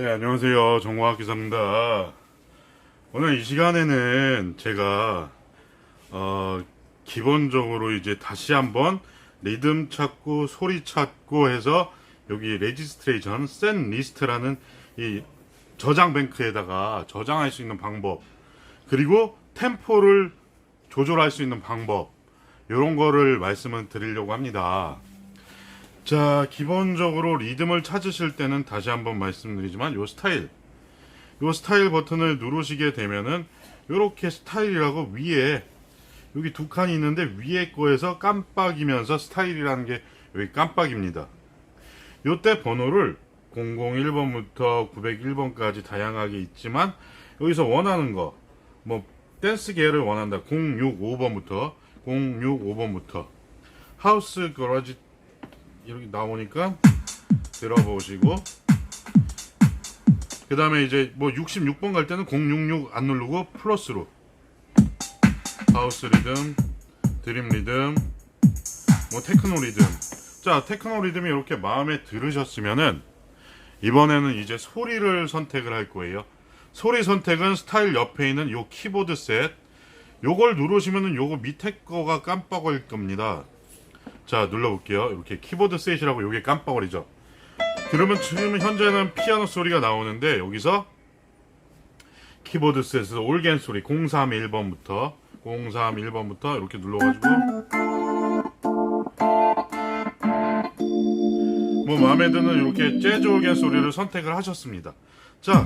네, 안녕하세요. 정화학 기사입니다. 오늘 이 시간에는 제가 어, 기본적으로 이제 다시 한번 리듬 찾고 소리 찾고 해서 여기 레지스트레이션 센 리스트라는 이 저장 뱅크에다가 저장할 수 있는 방법 그리고 템포를 조절할 수 있는 방법 이런 거를 말씀을 드리려고 합니다. 자, 기본적으로 리듬을 찾으실 때는 다시 한번 말씀드리지만 요 스타일. 요 스타일 버튼을 누르시게 되면은 요렇게 스타일이라고 위에 여기 두 칸이 있는데 위에 거에서 깜빡이면서 스타일이라는 게 여기 깜빡입니다. 요때 번호를 001번부터 901번까지 다양하게 있지만 여기서 원하는 거 뭐 댄스계를 원한다. 065번부터 065번부터. 하우스 거라지 이렇게 나오니까 들어보시고. 그 다음에 이제 뭐 66번 갈 때는 066 안 누르고 플러스로. 하우스 리듬 드림 리듬 뭐 테크노 리듬. 자 테크노 리듬이 이렇게 마음에 들으셨으면은 이번에는 이제 소리를 선택을 할 거예요. 소리 선택은 스타일 옆에 있는 요 키보드 셋. 요걸 누르시면은 요거 밑에 거가 깜빡일 겁니다 자 눌러볼게요. 이렇게 키보드 셋이라고 요게 깜빡거리죠? 그러면 지금 현재는 피아노 소리가 나오는데 여기서 키보드 셋에서 올겐 소리 031번부터 031번부터 이렇게 눌러가지고. 뭐 마음에 드는 이렇게 재즈 올겐 소리를 선택을 하셨습니다. 자,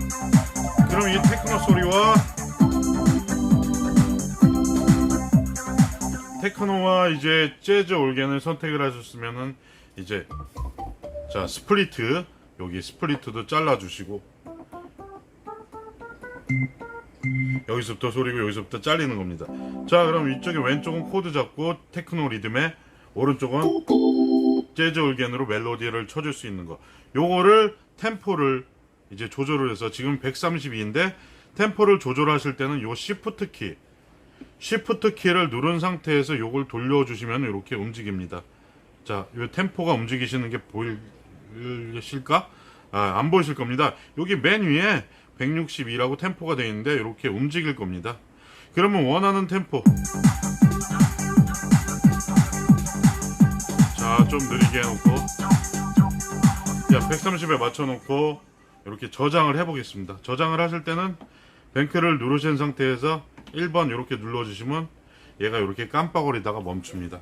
그럼 이 테크노 소리와 테크노와 이제 재즈 올겐을 선택을 하셨으면은 이제 자 스플리트 여기 스플리트도 잘라주시고 여기서부터 소리고 여기서부터 잘리는 겁니다. 자 그럼 이쪽에 왼쪽은 코드 잡고 테크노 리듬에 오른쪽은 재즈 올겐으로 멜로디를 쳐줄 수 있는 거. 요거를 템포를 이제 조절을 해서 지금 132인데 템포를 조절하실 때는 요 시프트 키 시프트 키를 누른 상태에서 요걸 돌려주시면 이렇게 움직입니다. 자, 요 템포가 움직이시는 게 보이실까? 아, 안 보이실 겁니다. 여기 맨 위에 162라고 템포가 되어 있는데 이렇게 움직일 겁니다. 그러면 원하는 템포. 자, 좀 느리게 해놓고. 자, 130에 맞춰놓고 이렇게 저장을 해보겠습니다. 저장을 하실 때는 뱅크를 누르신 상태에서 1번 이렇게 눌러주시면 얘가 이렇게 깜빡거리다가 멈춥니다.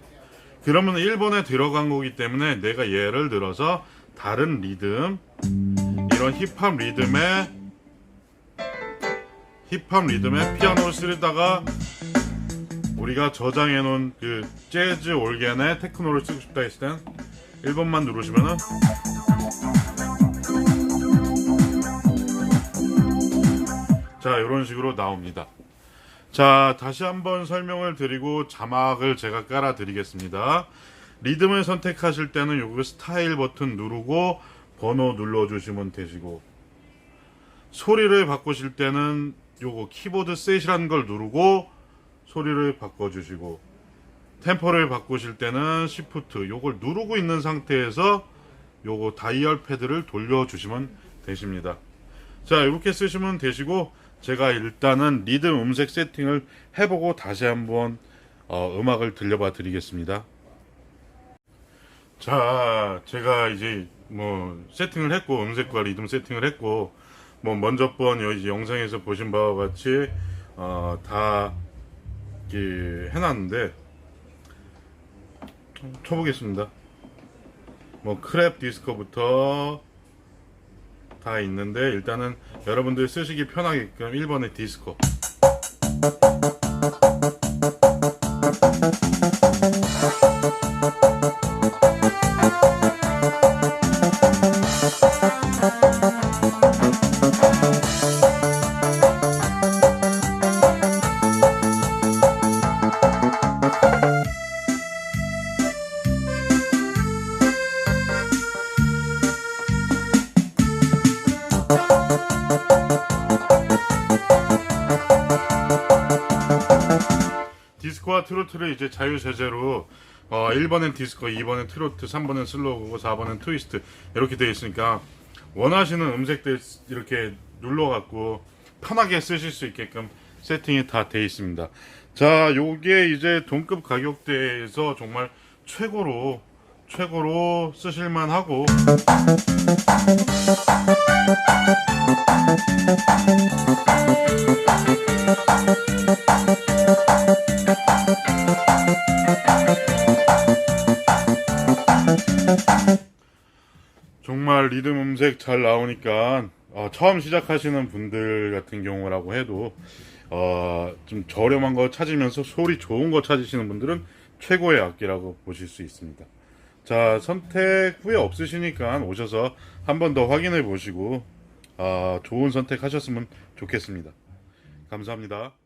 그러면 1번에 들어간 거기 때문에 내가 예를 들어서 다른 리듬 이런 힙합 리듬에 힙합 리듬에 피아노를 쓰다가 우리가 저장해 놓은 그 재즈 올겐에 테크노를 쓰고 싶다 했을 땐 1번만 누르시면은 자 이런 식으로 나옵니다. 자, 다시 한번 설명을 드리고 자막을 제가 깔아 드리겠습니다. 리듬을 선택하실 때는 여기 스타일 버튼 누르고 번호 눌러 주시면 되시고 소리를 바꾸실 때는 요거 키보드 셋이라는 걸 누르고 소리를 바꿔 주시고 템포를 바꾸실 때는 시프트 요걸 누르고 있는 상태에서 요거 다이얼 패드를 돌려 주시면 되십니다. 자, 이렇게 쓰시면 되시고 제가 일단은 리듬 음색 세팅을 해보고 다시 한번 어, 음악을 들려봐 드리겠습니다. 자, 제가 이제 뭐 세팅을 했고 음색과 리듬 세팅을 했고 뭐 먼저 번 여기 영상에서 보신 바와 같이 어, 다 해놨는데 쳐보겠습니다. 뭐 크랩 디스코부터 다 있는데 일단은 여러분들 쓰시기 편하게끔 1번의 디스코 트로트를 이제 자유자재로 어, 1번엔 디스코, 2번엔 트로트, 3번엔 슬로우고 4번엔 트위스트 이렇게 되어 있으니까 원하시는 음색들 이렇게 눌러갖고 편하게 쓰실 수 있게끔 세팅이 다돼 있습니다. 자, 요게 이제 동급 가격대에서 정말 최고로 최고로 쓰실만 하고 정말 리듬 음색 잘 나오니까 어, 처음 시작하시는 분들 같은 경우라고 해도 어, 좀 저렴한 거 찾으면서 소리 좋은 거 찾으시는 분들은 최고의 악기라고 보실 수 있습니다. 자 선택 후에 없으시니까 오셔서 한 번 더 확인해 보시고 아, 좋은 선택 하셨으면 좋겠습니다. 감사합니다.